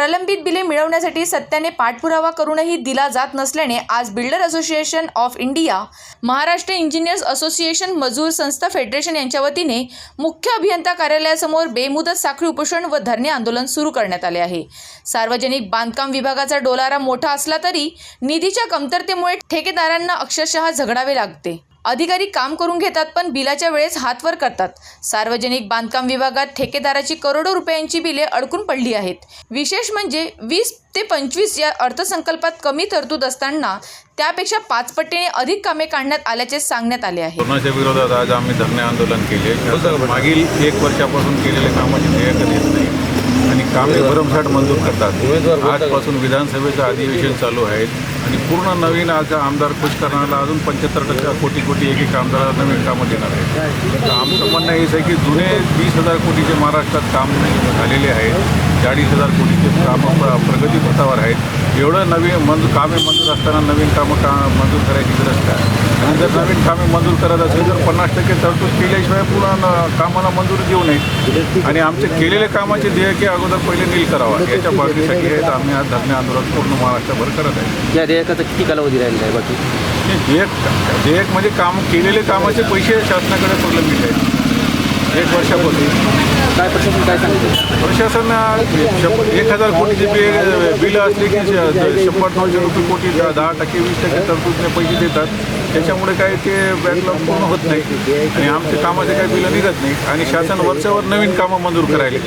प्रलंबित बिले मिळवण्यासाठी सत्याने पाठपुरावा करूनही दिला जात नसल्याने आज builder association of India Maharashtra engineers association मजूर संस्था फेडरेशन यांच्या वतीने मुख्य अभियंता कार्यालयासमोर बेमुदत साखळी उपोषण व धरणे आंदोलन सुरू करण्यात आले आहे. सार्वजनिक बांधकाम विभागाचा डोलारा मोठा असला तरी निधीच्या कमतरतेमुळे ठेकेदारांना अक्षरशः झगडावे लागते. अधिकारी काम करून घेतात पण बिलाच्या वेळेस हातवर करतात. सार्वजनिक बांधकाम विभागात ठेकेदाराची करोडो रुपयांची बिले अडकून पडली आहेत. विशेष म्हणजे वीस ते पंचवीस या अर्थसंकल्पात कमी तरतूद असताना त्यापेक्षा पाच पटीने अधिक कामे काढण्यात आल्याचे सांगण्यात आले आहे. कोरोनाच्या विरोधात आज आम्ही धरणे आंदोलन केले. मागील एक वर्षापासून केलेले कामाची देत नाही कामे भरमसाठ मंजूर करतात. आजपासून विधानसभेचं अधिवेशन चालू आहे आणि पूर्ण नवीन आज आमदार खुश करण्याला अजून पंच्याहत्तर टक्का कोटी कोटी एक एक आमदाराला नवीन कामं देणार आहे तर आमचं म्हणणं हेच आहे की जुने वीस हजार कोटीचे महाराष्ट्रात काम झालेले आहेत. चाळीस हजार कोटीचे कामं प्र- प्रगती पथावर आहेत. एवढं नवीन मंजूर कामे मंजूर असताना नवीन कामं का मंजूर करायची गरज काय? आणि जर नवीन कामे मंजूर करत असेल तर पन्नास टक्के तरतूद केल्याशिवाय न- कामाला मंजुरी देऊ नये. आणि आमचे केलेले कामाचे देयके अगोदर पहिले नील करावा. याच्या मागणीसाठी हे आम्ही आज धरणे आंदोलन पूर्ण महाराष्ट्रभर करत आहे. या देयकाचा किती कालावधी राहिलेला आहे बाकी? देयक देयक म्हणजे काम केलेले कामाचे पैसे शासनाकडे प्रलंबित आहेत? एक वर्षापासून काय प्रशासन काय सांगतो? प्रशासन शंभर एक हजार कोटीची बि बिलं असली की श- शंभर दोनशे रुपये कोटी दहा दहा टक्के वीस टक्के तरतूदने पैसे देतात. त्याच्यामुळे काय ते बॅकलॉग पूर्ण होत नाही. आणि आमच्या कामाचे काही बिलं निघत नाही. आणि शासन वर्षावर नवीन कामं मंजूर करायले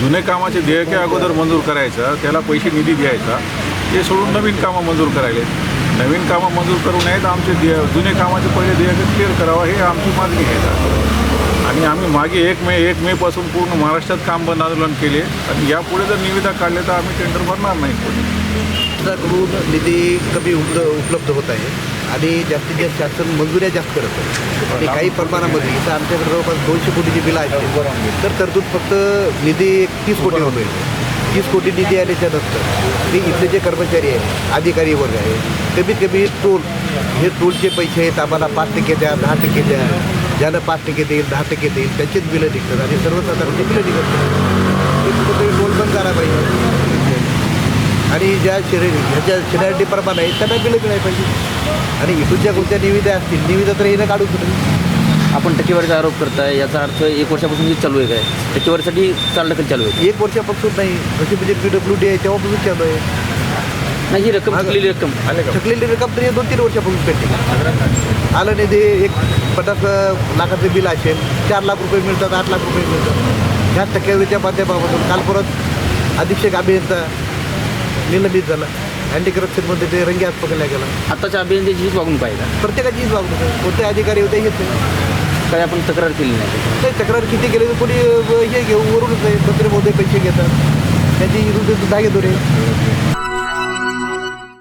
जुने कामाचे देयके अगोदर मंजूर करायचं त्याला पैसे निधी द्यायचा ते सोडून नवीन कामं मंजूर करायले नवीन कामं मंजूर करू नयेत आमचे दे जुने कामाचे पहिले देयके क्लिअर करावं हे आमची मागणी आहे. आणि आम्ही मागे एक मे एक मे पासून पूर्ण महाराष्ट्रात काम बंद आंदोलन केले. आणि यापुढे जर निविदा काढले तर आम्ही टेंडर भरणार नाही शासनाकडून निधी कमी उपल उपलब्ध होत आहे. आणि जास्तीत जास्त शासन मंजुऱ्या जास्त करत आहे. आणि काही प्रमाणामध्ये इथं आमच्याकडे जवळपास दोनशे कोटीची बिलं आहेत. तर तरतूद फक्त निधी एक तीस कोटी रुपये तीस कोटी निधी आल्याच्यानंतर ते इथले जे कर्मचारी आहे अधिकारी वर्ग आहे कमीत कमी टोल हे टोलचे पैसे आहेत आम्हाला पाच टक्के द्या दहा टक्के द्या. ज्यानं पाच टक्के देईल दहा टक्के देईल त्यांचेच बिलं निघतात आणि सर्वसाधारण बिलं निघत नाही. कुठेतरी टोल बंद करायला पाहिजे. आणि ज्या शिरे ह्याच्या शिराडीप्रमाणे आहेत त्यांना बिलं मिळायला पाहिजे. आणि इथून ज्या कोणत्या निविदा असतील निविदा तर येणं काढू शकतो आपण टक्केवारीचा आरोप करताय याचा अर्थ एक वर्षापासून हे चालू आहे काय? टक्केवारीसाठी चालढकल चालू आहे. एक वर्षापासून नाही जशी म्हणजे पी डब्ल्यू डी आहे तेव्हापासून चालू आहे. नाही ही रक्कम थकलेली रक्कम. थकलेली रक्कम तरी दोन तीन वर्षापासून पेंडिंग आलं नाही ते एक पन्नास लाखाचं बिल असेल चार लाख रुपये मिळतात आठ लाख रुपये मिळतात. ह्या टक्केवारीच्या माध्यमापासून काल परत अधीक्षक अभियंता निलंबित झाला. अँटी करप्शनमध्ये ते रंगी हात पकडला गेला. आताच्या अभियंत्याची हीच वागणूक आहे का? प्रत्येकाचीच वागणूक आहे. कोणते अधिकारी होते हेच नाही. काय आपण तक्रार केली नाही. नाही तक्रार किती केली तर कोणी हे घेऊ वरूनच आहे मंत्री मोदी पैसे घेतात. त्याची धागे दोरे